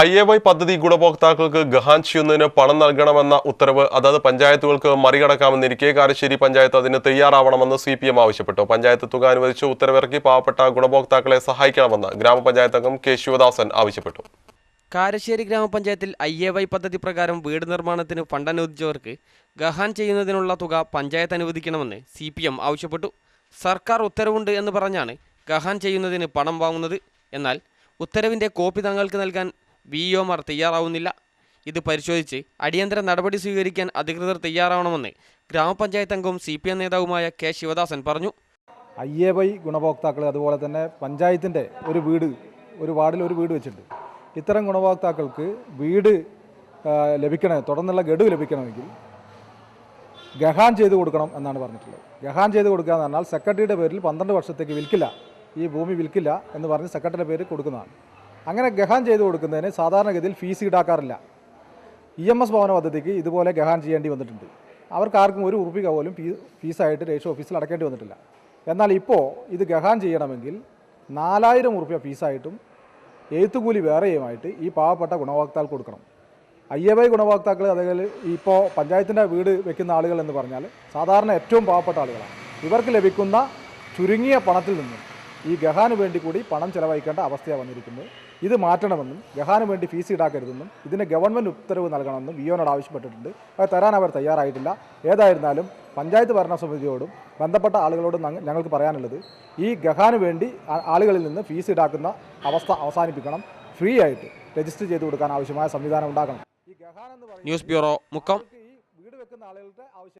I A Y പദ്ധതി ഗുണഭോക്താക്കൾക്ക് ഗഹാൻ ചെയ്യുന്നതിന് പണം നൽകണമെന്ന ഉത്തരവ് അതാത് പഞ്ചായത്തുകൾക്ക് മറികടക്കാമെന്നിരിക്കെ കാരശ്ശേരി പഞ്ചായത്ത് അതിന് തയ്യാറാവണമെന്ന് സി പി എം ആവശ്യപ്പെട്ടു. പഞ്ചായത്ത് തുക അനുവദിച്ച് ഉത്തരവിറക്കി പാവപ്പെട്ട ഗുണഭോക്താക്കളെ സഹായിക്കണമെന്ന് ഗ്രാമപഞ്ചായത്ത് അംഗം കെ ശിവദാസൻ ആവശ്യപ്പെട്ടു. കാരശ്ശേരി ഗ്രാമപഞ്ചായത്തിൽ ഐ എ വൈ പദ്ധതി പ്രകാരം വീട് നിർമ്മാണത്തിന് ഫണ്ട് അനുവദിച്ചവർക്ക് ഗഹാൻ ചെയ്യുന്നതിനുള്ള തുക പഞ്ചായത്ത് അനുവദിക്കണമെന്ന് സി പി എം ആവശ്യപ്പെട്ടു. സർക്കാർ ഉത്തരവുണ്ട് എന്ന് പറഞ്ഞാണ് ഗഹാൻ ചെയ്യുന്നതിന് പണം വാങ്ങുന്നത്. എന്നാൽ ഉത്തരവിന്റെ കോപ്പി തങ്ങൾക്ക് നൽകാൻ വി ഒമാർ തയ്യാറാവുന്നില്ല. ഇത് പരിശോധിച്ച് അടിയന്തര നടപടി സ്വീകരിക്കാൻ അധികൃതർ തയ്യാറാവണമെന്ന് ഗ്രാമപഞ്ചായത്ത് അംഗവും സി പി എം നേതാവുമായ കെ ശിവദാസൻ പറഞ്ഞു. ഐ എ വൈ ഗുണഭോക്താക്കൾ അതുപോലെ തന്നെ പഞ്ചായത്തിന്റെ ഒരു വീട് ഒരു വാർഡിൽ ഒരു വീട് വെച്ചിട്ടുണ്ട്. ഇത്തരം ഗുണഭോക്താക്കൾക്ക് വീട് ലഭിക്കണേ തുടർന്നുള്ള ഗഡു ലഭിക്കണമെങ്കിൽ ഗഹാൻ ചെയ്ത് കൊടുക്കണം എന്നാണ് പറഞ്ഞിട്ടുള്ളത്. ഗഹാൻ ചെയ്ത് കൊടുക്കുക എന്ന് പറഞ്ഞാൽ സെക്രട്ടറിയുടെ പേരിൽ പന്ത്രണ്ട് വർഷത്തേക്ക് വിൽക്കില്ല. ഈ ഭൂമി വിൽക്കില്ല എന്ന് പറഞ്ഞ് സെക്രട്ടറിയുടെ പേര് കൊടുക്കുന്നതാണ്. അങ്ങനെ ഗഹാൻ ചെയ്ത് കൊടുക്കുന്നതിന് സാധാരണഗതിയിൽ ഫീസ് ഈടാക്കാറില്ല. ഇ എം എസ് ഭവന പദ്ധതിക്ക് ഇതുപോലെ ഗഹാൻ ചെയ്യേണ്ടി വന്നിട്ടുണ്ട്. അവർക്ക് ആർക്കും ഒരു ഉറുപ്പിക പോലും ഫീസായിട്ട് രജിസ്റ്റർ ഓഫീസിൽ അടക്കേണ്ടി വന്നിട്ടില്ല. എന്നാൽ ഇപ്പോൾ ഇത് ഗഹാൻ ചെയ്യണമെങ്കിൽ നാലായിരം ഉറുപ്പ്യ ഫീസായിട്ടും എഴുത്തുകൂലി വേറെയുമായിട്ട് ഈ പാവപ്പെട്ട ഗുണഭോക്താക്കൾ കൊടുക്കണം. ഐ എ വൈ ഗുണഭോക്താക്കൾ അതേപോലെ ഇപ്പോൾ പഞ്ചായത്തിന്റെ വീട് വെക്കുന്ന ആളുകൾ എന്ന് പറഞ്ഞാൽ സാധാരണ ഏറ്റവും പാവപ്പെട്ട ആളുകളാണ്. ഇവർക്ക് ലഭിക്കുന്ന ചുരുങ്ങിയ പണത്തിൽ നിന്നും ഈ ഗഹാന് വേണ്ടി കൂടി പണം ചെലവഴിക്കേണ്ട അവസ്ഥയാണ് വന്നിരിക്കുന്നത്. ഇത് മാറ്റണമെന്നും ഗഹാന് വേണ്ടി ഫീസ് ഈടാക്കരുതെന്നും ഇതിന് ഗവൺമെന്റ് ഉത്തരവ് നൽകണമെന്നും വിയോനോട് ആവശ്യപ്പെട്ടിട്ടുണ്ട്. അത് തരാൻ അവർ തയ്യാറായിട്ടില്ല. ഏതായിരുന്നാലും പഞ്ചായത്ത് ഭരണസമിതിയോടും ബന്ധപ്പെട്ട ആളുകളോടും ഞങ്ങൾക്ക് പറയാനുള്ളത് ഈ ഗഹാന് വേണ്ടി ആളുകളിൽ നിന്ന് ഫീസ് ഈടാക്കുന്ന അവസ്ഥ അവസാനിപ്പിക്കണം. ഫ്രീ ആയിട്ട് രജിസ്റ്റർ ചെയ്ത് കൊടുക്കാൻ ആവശ്യമായ സംവിധാനം ഉണ്ടാക്കണം ന്യൂസ് ബ്യൂറോ മുക്കം. ഈ വീട് വെക്കുന്ന ആളുകളുടെ ആവശ്യം